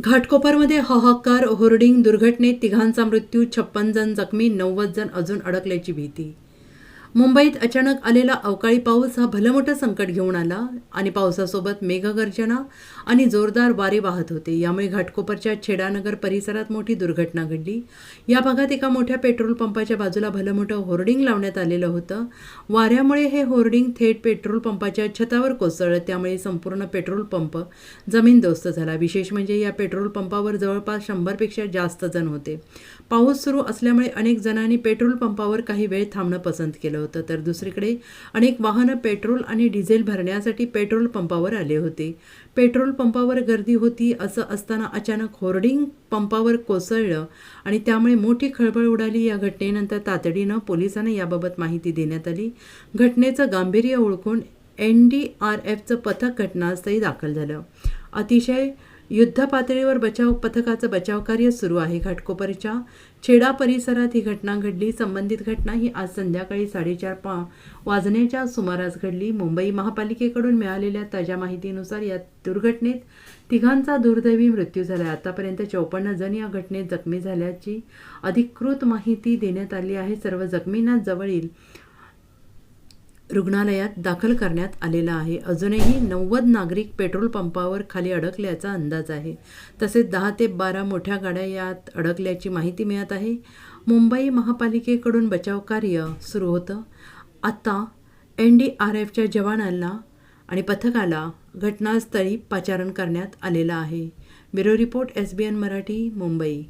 घाटकोपरमध्ये हाहाकार होर्डिंग दुर्घटनेत तिघांचा मृत्यू छप्पन जण जखमी नव्वद जण अजून अडकल्याची भीती मुंबईत अचानक आलेला अवकाळी पाऊस हा भलमोठं संकट घेऊन आला आणि पावसासोबत मेघगर्जना आणि जोरदार वारे वाहत होते. यामुळे घाटकोपरच्या छेडानगर परिसरात मोठी दुर्घटना घडली. या भागात एका मोठ्या पेट्रोल पंपाच्या बाजूला भलं मोठं होर्डिंग लावण्यात आलेलं होतं. वाऱ्यामुळे हे होर्डिंग थेट पेट्रोल पंपाच्या छतावर कोसळलं त्यामुळे संपूर्ण पेट्रोल पंप जमीनदोस्त झाला. विशेष म्हणजे या पेट्रोल पंपावर जवळपास शंभरपेक्षा जास्त जण होते. पाऊस सुरू असल्यामुळे अनेक जणांनी पेट्रोल पंपावर काही वेळ थांबणं पसंत केलं होतं. तर दुसरीकडे अनेक वाहनं पेट्रोल आणि डिझेल भरण्यासाठी पेट्रोल पंपावर आले होते. पेट्रोल पंपावर गर्दी होती असं असताना अचानक होर्डिंग पंपावर कोसळलं आणि त्यामुळे मोठी खळबळ उडाली. या घटनेनंतर तातडीनं पोलिसांना याबाबत माहिती देण्यात आली. घटनेचं गांभीर्य ओळखून एन डी आर एफचं पथक घटनास्थळी दाखल झालं. अतिशय युद्धपातळीवर बचाव पथकाचं बचाव कार्य सुरू आहे. घाटकोपरच्या छेडा परिसरात ही घटना घडली. संबंधित घटना ही आज संध्याकाळी साडेचार पा वाजण्याच्या सुमारास घडली. मुंबई महापालिकेकडून मिळालेल्या ताज्या माहितीनुसार या दुर्घटनेत तिघांचा दुर्दैवी मृत्यू झाला. आतापर्यंत चौपन्न जण या घटनेत जखमी झाल्याची अधिकृत माहिती देण्यात आली आहे. सर्व जखमींना जवळील रुग्णालयात दाखल करण्यात आलेला आहे. अजूनही नव्वद नागरिक पेट्रोल पंपावर खाली अडकल्याचा अंदाज आहे. तसेच दहा ते बारा मोठ्या गाड्या यात अडकल्याची माहिती मिळत आहे. मुंबई महापालिकेकडून बचाव कार्य सुरू होतं. आत्ता एन डी आर एफच्या जवानांना आणि पथकाला घटनास्थळी पाचारण करण्यात आलेलं आहे. Bureau report S B N Marathi Mumbai.